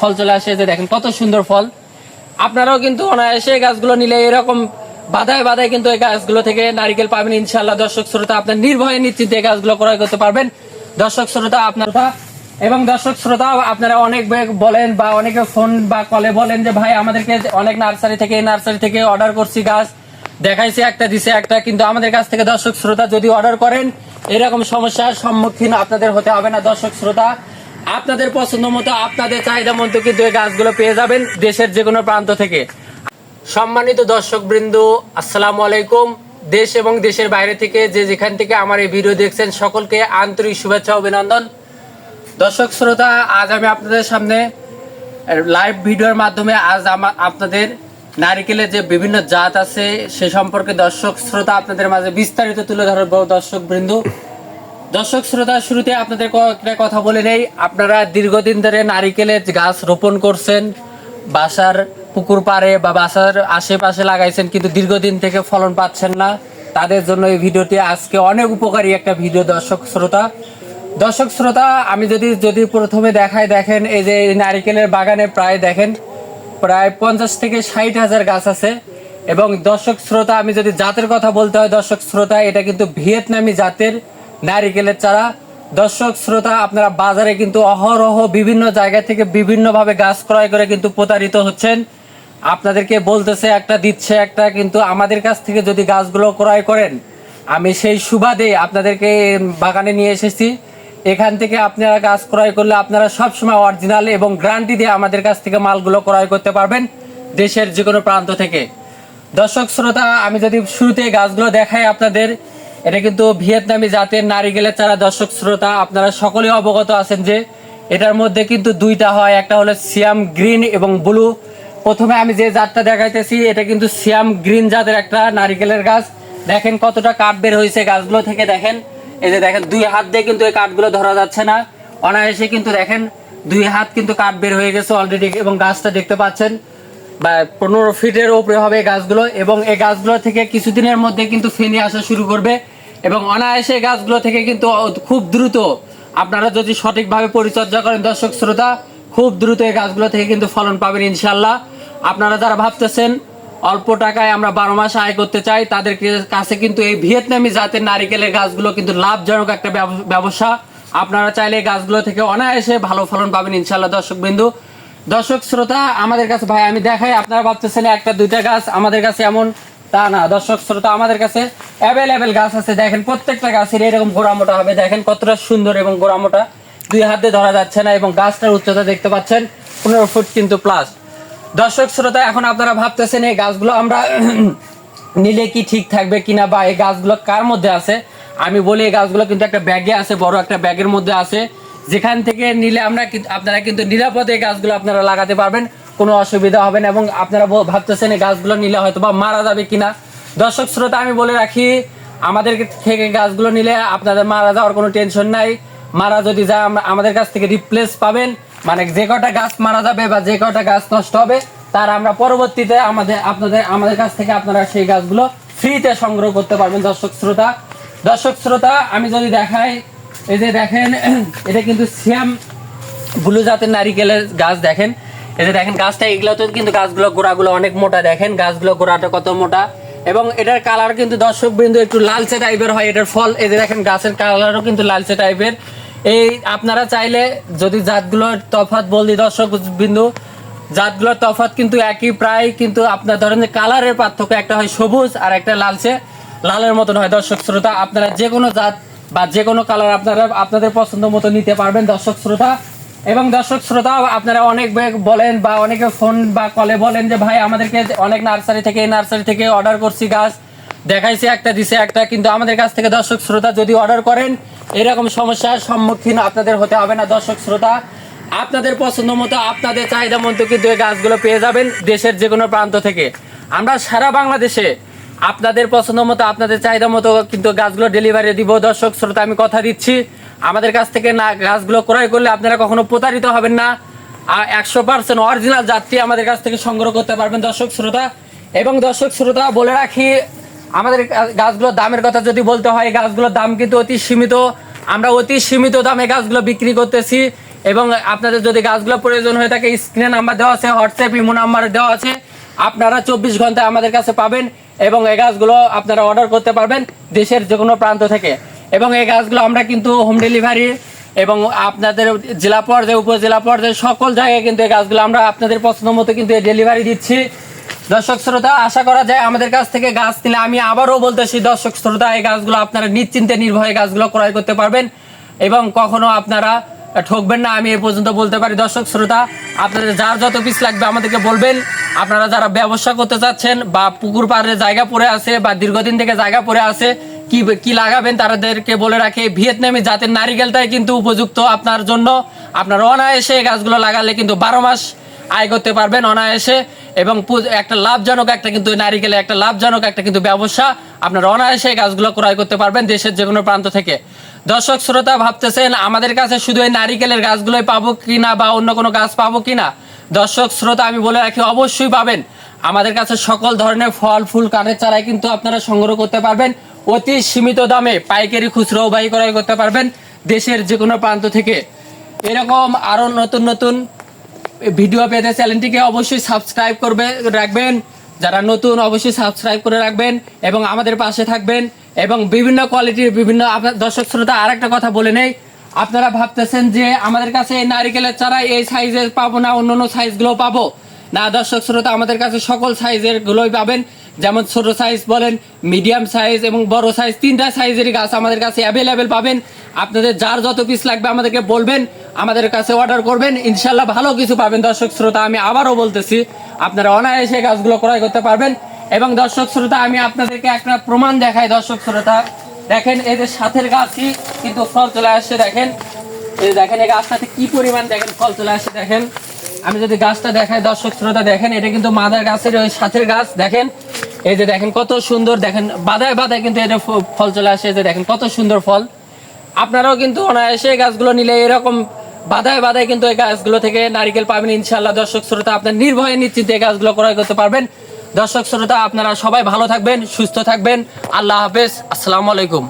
ফল চলে আসে যে দেখেন, কত সুন্দর ফল। আপনারাও কিন্তু অনায়াসে গাছগুলো নিলে এরকম বাধায় বাধায় কিন্তু এই গাছগুলো থেকে নারিকেল পাবেন। ইনশাল্লাহ দর্শক শ্রোতা, আপনার নির্ভয়ে নিশ্চিন্তে এই গাছগুলো ক্রয় করতে পারবেন। দর্শক শ্রোতা, আপনার এবং দর্শক শ্রোতা, আপনারা অনেক বলেন বা অনেকে ফোন বা কলে বলেন যে, ভাই, আমাদেরকে অনেক নার্সারি থেকে নার্সারি থেকে অর্ডার করছি গাছ। দেখাইছে একটা, দিছে একটা, কিন্তু আমাদের কাছ থেকে দর্শক শ্রোতা যদি অর্ডার করেন, এরকম সমস্যার সম্মুখীন আপনাদের হতে হবে না। দর্শক শ্রোতা আপনাদের পছন্দ মতো, আপনাদের চাহিদা মতো কিন্তু এই গাছগুলো পেয়ে যাবেন দেশের যে কোনো প্রান্ত থেকে। সম্মানিত দর্শক বৃন্দ আসসালামু আলাইকুম। দেশ এবং দেশের বাইরে থেকে যে যেখান থেকে আমার এই ভিডিও দেখছেন, সকলকে আন্তরিক শুভেচ্ছা, অভিনন্দন। দর্শক শ্রোতা, আজ আমি আপনাদের সামনে লাইভ ভিডিওর মাধ্যমে আজ আমার আপনাদের নারিকেলের যে বিভিন্ন জাত আছে, সে সম্পর্কে দর্শক শ্রোতা আপনাদের মাঝে বিস্তারিত তুলে ধরবো। দর্শক বৃন্দ দর্শক, শ্রোতা, শুরুতে আপনাদের কয়েকটা কথা বলে নেই। আপনারা দীর্ঘদিন ধরে নারিকেলের গাছ রোপণ করছেন, বাসার পুকুর পাড়ে বা বাসার আশেপাশে লাগাইছেন, কিন্তু দীর্ঘদিন থেকে ফলন পাচ্ছেন না। তাদের জন্য এই ভিডিওটি আজকে অনেক উপকারী একটা ভিডিও, দর্শক, শ্রোতা। দর্শক, শ্রোতা, আমি যদি যদি প্রথমে দেখাই, দেখেন, এই যে নারিকেলের বাগানে প্রায় দেখেন, প্রায় পঞ্চাশ থেকে ষাট হাজার গাছ আছে। এবং দর্শক, শ্রোতা, আমি যদি জাতের কথা বলতে হয়, দর্শক, শ্রোতা, এটা কিন্তু ভিয়েতনামি জাতের নারিকেলের চারা। দর্শক, শ্রোতা, আপনারা বাজারে কিন্তু অহরহ বিভিন্ন জায়গা থেকে বিভিন্নভাবে গাছ ক্রয় করে কিন্তু প্রতারিত হচ্ছেন। আপনাদেরকে বলতেছে একটা, দিচ্ছে একটা, কিন্তু আমাদের কাছ থেকে যদি গাছগুলো ক্রয় করেন, আমি সেই সুবাদে আপনাদেরকে বাগানে নিয়ে এসেছি। এখান থেকে আপনারা গাছ ক্রয় করলে আপনারা সবসময় অরিজিনাল এবং গ্যারান্টি দিয়ে আমাদের কাছ থেকে মালগুলো ক্রয় করতে পারবেন দেশের যে কোনো প্রান্ত থেকে। দর্শক, শ্রোতা, আমি যদি শুরুতে গাছগুলো দেখাই আপনাদের এটা কিন্তু ভিয়েতনামি জাতের নারিকেলের চারা দর্শক শ্রোতা, আপনারা সকলে অবগত আছেন যে এটার মধ্যে কিন্তু দুইটা হয়। একটা হলো সিয়াম গ্রিন এবং ব্লু। প্রথমে আমি যে জাতটা দেখাইতেছি, এটা কিন্তু সিয়াম গ্রিন জাতের একটা নারিকেলের গাছ। দেখেন কতটা কাঠ বের হয়েছে গাছগুলো থেকে, দেখেন। এই যে দেখেন, দুই হাত দিয়ে কিন্তু এই কাঠগুলো ধরা যাচ্ছে না। অনায়াসে কিন্তু দেখেন, দুই হাত কিন্তু কাঠ বের হয়ে গেছে অলরেডি এবং গাছটা দেখতে পাচ্ছেন। বা পনেরো ফিটের উপরে হবে গাছগুলো এবং এই গাছগুলো থেকে কিছুদিনের মধ্যে কিন্তু ফেনি আসা শুরু করবে। এবং অনায়াসে গাছগুলো থেকে কিন্তু খুব দ্রুত, আপনারা যদি সঠিকভাবে পরিচর্যা করেন দর্শক শ্রোতা, খুব দ্রুত এই গাছগুলো থেকে কিন্তু ফলন পাবেন ইনশাল্লাহ আপনারা যারা ভাবতেছেন অল্প টাকায় আমরা বারো মাস আয় করতে চাই তাদের কাছে কিন্তু এই ভিয়েতনামি জাতের নারিকেলের গাছগুলো কিন্তু লাভজনক একটা ব্যবসা। আপনারা চাইলে গাছগুলো থেকে অনায়াসে ভালো ফলন পাবেন ইনশাল্লাহ দর্শক বিন্দু দর্শক শ্রোতা, আমাদের কাছে ভাই, আমি দেখাই, আপনারা ভাবতেছেন একটা, দুইটা গাছ, আমাদের কাছে এমন তা না, দর্শক শ্রোতা, আমাদের কাছে অ্যাভেলেবেল গাছ আছে। দেখেন, প্রত্যেকটা গাছের এরকম গোড়া মোটা হবে। দেখেন, কতটা সুন্দর এবং গোড়া মোটা। দুই হাতে ধরা যাচ্ছে না এবং গাছটার উচ্চতা দেখতে পাচ্ছেন, পনেরো ফুট কিন্তু প্লাস দর্শক শ্রোতা, এখন আপনারা ভাবতেছেন এই গাছগুলো আমরা নিলে কি ঠিক থাকবে কিনা বা এই গাছগুলো কার মধ্যে আছে? আমি বলি এই গাছগুলো কিন্তু একটা ব্যাগে আছে, বড় একটা ব্যাগের মধ্যে আছে। যেখান থেকে নিলে আমরা আপনারা কিন্তু নিরাপদে এই গাছগুলো আপনারা লাগাতে পারবেন। কোনো অসুবিধা হবে না এবং আপনারা ভাবতেছেন এই গাছগুলো নিলে হয়তো বা মারা যাবে কিনা। দর্শক শ্রোতা, আমি বলে রাখি, আমাদের থেকে গাছগুলো নিলে আপনাদের মারা যাওয়ার কোনো টেনশন নাই। মারা যদি যায় আমাদের কাছ থেকে রিপ্লেস পাবেন। মানে যে কটা গাছ মারা যাবে বা যে কটা গাছ নষ্ট হবে, তার আমরা পরবর্তীতে আমাদের, আপনাদের, আমাদের কাছ থেকে আপনারা সেই গাছগুলো ফ্রিতে সংগ্রহ করতে পারবেন, দর্শক শ্রোতা। দর্শক শ্রোতা, আমি যদি দেখাই, এই যে দেখেন, এটা কিন্তু সিয়াম ব্লু জাতের নারিকেলের গাছ, দেখেন। এই যে দেখেন, গাছটা এগুলোতে কিন্তু গাছগুলো গোড়াগুলো অনেক মোটা। দেখেন, গাছগুলো গোড়াটা কত মোটা। এবং এটার কালার কিন্তু দর্শক বিন্দু একটু লালচে টাইপের হয়, এটার ফল। এই যে দেখেন, গাছের কালারও কিন্তু লালচে টাইপের এই আপনারা চাইলে যদি জাতগুলোর তফাৎ বলি দর্শক বিন্দু জাতগুলোর তফাৎ কিন্তু একই প্রায়, কিন্তু আপনার ধরেন যে কালারের পার্থক্য একটা হয় সবুজ আর একটা লালচে, লালের মতন হয়। দর্শক শ্রোতা, আপনারা যে কোনো জাত বা যে কোনো কালার আপনারা আপনাদের পছন্দ মতো নিতে পারবেন। দর্শক শ্রোতা এবং দর্শক শ্রোতা আপনারা অনেক বলেন বা অনেকে ফোন বা কলে বলেন যে, ভাই, আমাদেরকে অনেক নার্সারি থেকে, এই নার্সারি থেকে অর্ডার করছি গাছ। দেখাইছে, একটা দিছে, একটা। কিন্তু আমাদের কাছ থেকে দর্শক শ্রোতা যদি অর্ডার করেন, এরকম সমস্যার সম্মুখীন আপনাদের হতে হবে না। দর্শক শ্রোতা, আপনাদের পছন্দ মতো আপনাদের চাহিদা মতো কিন্তু এই গাছগুলো পেয়ে যাবেন দেশের যে কোনো প্রান্ত থেকে। আমরা সারা বাংলাদেশে আপনাদের পছন্দ মতো, আপনাদের চাহিদা মতো কিন্তু গাছগুলো ডেলিভারি দিব। দর্শক শ্রোতা, আমি কথা দিচ্ছি। আমাদের কাছ থেকে না গাছগুলো ক্রয় করলে আপনারা কখনো প্রতারিত হবেন না। একশো পার্সেন্ট অরিজিনাল যাত্রী আমাদের কাছ থেকে সংগ্রহ করতে পারবেন দর্শক শ্রোতা। এবং দর্শক শ্রোতা, বলে রাখি, আমাদের গাছগুলোর দামের কথা যদি বলতে হয়, গাছগুলোর দাম কিন্তু অতি সীমিত। আমরা অতি সীমিত দামে গাছগুলো বিক্রি করতেছি। এবং আপনাদের যদি গাছগুলো প্রয়োজন হয়ে থাকে, স্ক্রিনে নাম্বার দেওয়া আছে, হোয়াটসঅ্যাপ, ইমো নাম্বার দেওয়া আছে। আপনারা চব্বিশ ঘন্টায় আমাদের কাছে পাবেন এবং এই গাছগুলো আপনারা অর্ডার করতে পারবেন দেশের যে কোনো প্রান্ত থেকে। এবং এই গাছগুলো আমরা কিন্তু হোম ডেলিভারি এবং আপনাদের জেলা পর্যায়ে, উপজেলা পর্যায়ে সকল জায়গায় কিন্তু এই গাছগুলো আমরা আপনাদের পছন্দ মতো কিন্তু ডেলিভারি দিচ্ছি। দর্শক শ্রোতা, আশা করা যায় আমাদের কাছ থেকে গাছ নিলে আমি আবারও বলতেছি, দর্শক শ্রোতা, এই গাছগুলো আপনারা নিশ্চিন্তে নির্ভয়ে গাছগুলো ক্রয় করতে পারবেন এবং কখনো আপনারা ঠকবেন না, আমি এ পর্যন্ত বলতে পারি। দর্শক শ্রোতা, আপনাদের যার যত পিস লাগবে আমাদেরকে বলবেন। আপনারা যারা ব্যবসা করতে চাচ্ছেন বা পুকুর পাড়ে জায়গা পড়ে আছে বা দীর্ঘদিন থেকে জায়গা পড়ে আছে কি কি লাগাবেন তাদেরকে বলে রাখে? ভিয়েতনামি জাতের নারিকেলটাই কিন্তু উপযুক্ত আপনার জন্য। আপনার অনায়াসে গাছগুলো লাগালে কিন্তু বারো মাস আয় করতে পারবেন অনায়াসে। এবং একটা লাভজনক একটা কিন্তু নারিকেলে একটা লাভজনক একটা কিন্তু ব্যবসা আপনার অনায়াসে গাছগুলো ক্রয় করতে পারবেন দেশের যে কোনো প্রান্ত থেকে। দর্শক, শ্রোতা ভাবতেছেন, আমাদের কাছে শুধু এই নারিকেলের গাছগুলোই পাবো কিনা বা অন্য কোনো গাছ পাবো কিনা? দর্শক, শ্রোতা, আমি বলে রাখি, অবশ্যই পাবেন। আমাদের কাছে সকল ধরনের ফল, ফুল, কাঠের চারাই কিন্তু আপনারা সংগ্রহ করতে পারবেন। অতি সীমিত দামে পাইকারি খুচরো বাই ক্রয় করতে পারবেন দেশের যে কোনো প্রান্ত থেকে। এরকম আরও নতুন নতুন ভিডিও পেতে চ্যানেলটিকে অবশ্যই সাবস্ক্রাইব করবে, রাখবেন। যারা নতুন, অবশ্যই সাবস্ক্রাইব করে রাখবেন এবং আমাদের পাশে থাকবেন এবং বিভিন্ন কোয়ালিটির বিভিন্ন দর্শক শ্রোতা আর একটা কথা বলে নেই। আপনারা ভাবতেছেন যে আমাদের কাছে এই নারিকেলের চারা এই সাইজের পাবো না অন্য অন্য সাইজগুলো পাবো? না, দর্শক শ্রোতা, আমাদের কাছে সকল সাইজের গুলোই পাবেন। যেমন ছোট সাইজ বলেন মিডিয়াম সাইজ এবং বড় সাইজ তিনটা সাইজের গাছ আমাদের কাছে অ্যাভেলেবেল পাবেন। আপনাদের যার যত পিস লাগবে আমাদেরকে বলবেন, আমাদের কাছে অর্ডার করবেন। ইনশাল্লাহ ভালো কিছু পাবেন দর্শক শ্রোতা, আমি আবারও বলতেছি, আপনারা অনায়াসে গাছগুলো ক্রয় করতে পারবেন। এবং দর্শক শ্রোতা, আমি আপনাদেরকে একটা প্রমাণ দেখাই দর্শক শ্রোতা। দেখেন, এই যে সাথের গাছই কিন্তু ফল চলে আসছে, দেখেন। এই দেখেন, এই গাছটাতে কি পরিমাণ দেখেন ফল চলে আসছে, দেখেন। আমি যদি গাছটা দেখাই দর্শক শ্রোতা, দেখেন, এটা কিন্তু মাদার গাছের ওই সাথের গাছ, দেখেন। এই যে দেখেন কত সুন্দর, দেখেন বাধায় বাধায় কিন্তু এটা ফল চলে আসে যে দেখেন কত সুন্দর ফল। আপনারাও কিন্তু অনায়াসে গাছগুলো নিলে এরকম বাধায় বাধায় কিন্তু এই গাছগুলো থেকে নারিকেল পাবেন। ইনশাল্লাহ দর্শক শ্রোতা, আপনার নির্ভয়ে নিশ্চিন্তে এই গাছগুলো ক্রয় করতে পারবেন। দর্শক শ্রোতা, আপনারা সবাই ভালো থাকবেন, সুস্থ থাকবেন। আল্লাহ হাফেজ। আসসালামু আলাইকুম।